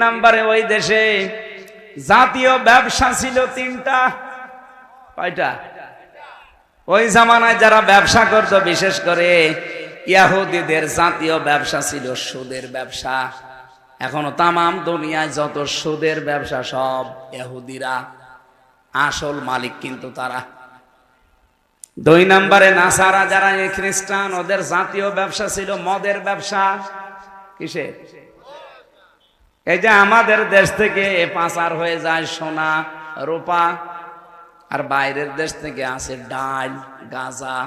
নাম্বারে ওই দেশে জাতীয় ব্যবসা ছিল তিনটা। কয়টা? ওই জামানায় যারা ব্যবসা করত, বিশেষ করে ইয়াহুদিদের জাতীয় ব্যবসা ছিল সুদের ব্যবসা। এখনও তামাম দুনিয়ায় যত সুদের ব্যবসা, সব ইহুদিরা আসল মালিক কিন্তু তারা। দুই নম্বরে নাসারা যারা খ্রিস্টান, ওদের জাতীয় ব্যবসা ছিল মদের ব্যবসা। কিসের? এই যে আমাদের দেশ থেকে পাচার হয়ে যায় সোনা, রূপা, আর বাইরের দেশ থেকে আসে ডাল, গাঁজা,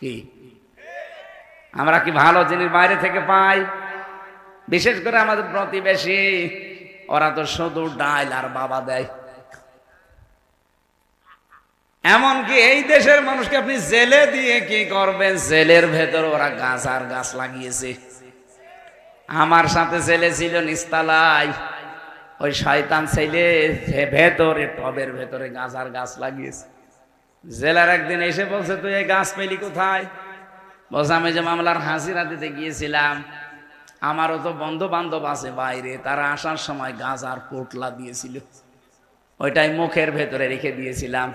কি? আমরা কি ভালো জিনিস বাইরে থেকে পাই? বিশেষ করে আমাদের প্রতিবেশী, ওরা তো শুধু ডাল আর বাবা দেয়। এমনকি এই দেশের মানুষকে আপনি জেলে দিয়ে কি করবেন? জেলের ভেতর ওরা গাছ আর গাছ লাগিয়েছে। আমার সাথে ছেলে ছিল নিস্তালাই ওই শয়তান ছেলে ভে- ভেতরে, টবের ভেতরে গাছার গাছ লাগিয়েছে। জেলার একদিন এসে বলছে, তুই এই গাছ পেলি কোথায়? বলছে, আমি যে মামলার হাসিরা দিতে গিয়েছিলাম, আমারও তো বন্ধু বান্ধব আছে বাইরে, তারা আসার সময় গাছ আর পোটলা দিয়েছিল। ওইটাই মুখের ভেতরে রেখে দিয়েছিলাম।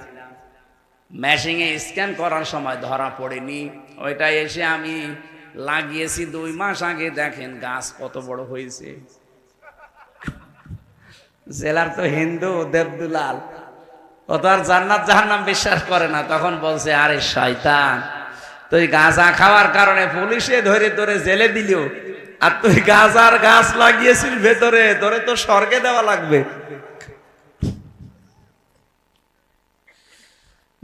মেশিংয়ে স্ক্যান করার সময় ধরা পড়েনি। ওইটাই এসে আমি লাগিয়েছি দুই মাস আগে, দেখেন গাছ কত বড় হয়েছে। জেলার তো হিন্দু, দেবদুলাল। ও তো আর জান্নাত জাহান্নাম বিশ্বাস করে না, তখন বলছে, আরে শয়তান, তুই গাঁজা খাওয়ার কারণে পুলিশে ধরে ধরে জেলে দিল, আর তুই গাঁজার গাছ লাগিয়েছিস ভেতরে, তোরে তো স্বর্গে দেওয়া লাগবে।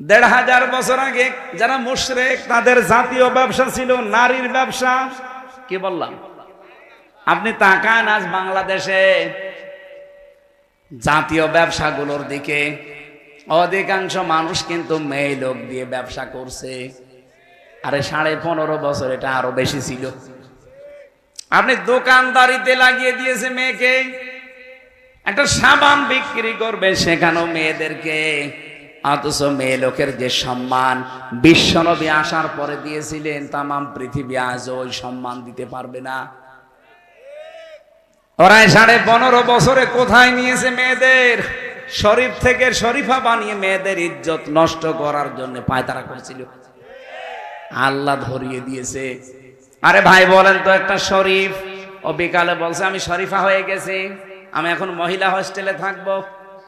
দেড় হাজার বছর আগে যারা মুশরেক, তাদের জাতীয় ব্যবসা ছিল নারীর ব্যবসা। কি বললাম? আপনি তাকান আজ বাংলাদেশে জাতীয় ব্যবসাগুলোর দিকে। অধিকাংশ মানুষ কিন্তু মেয়ে লোক দিয়ে ব্যবসা করছে। আরে সাড়ে পনেরো বছর এটা আরও বেশি ছিল। আপনি দোকানদারিতে লাগিয়ে দিয়েছে মেয়েকে। একটা সাবান বিক্রি করবে সেখানেও মেয়েদেরকে। অথচ মেয়ে লোকের যে সম্মান, বিশ্বনবী আসার পরে দিয়েছিলেন, তামাম পৃথিবী আজ ওই সম্মান দিতে পারবে না। ওরা সাড়ে পনেরো বছরে কোথায় নিয়েছে মেয়েদের? শরীফ থেকে শরীফা বানিয়ে মেয়েদের ইজ্জত নষ্ট করার জন্য পায়তারা করেছিল। আল্লাহ ধরিয়ে দিয়েছে। আরে ভাই, বলেন তো একটা শরীফ। ও বিকালে বলছে, আমি শরীফা হয়ে গেছি, আমি এখন মহিলা হোস্টেলে থাকব।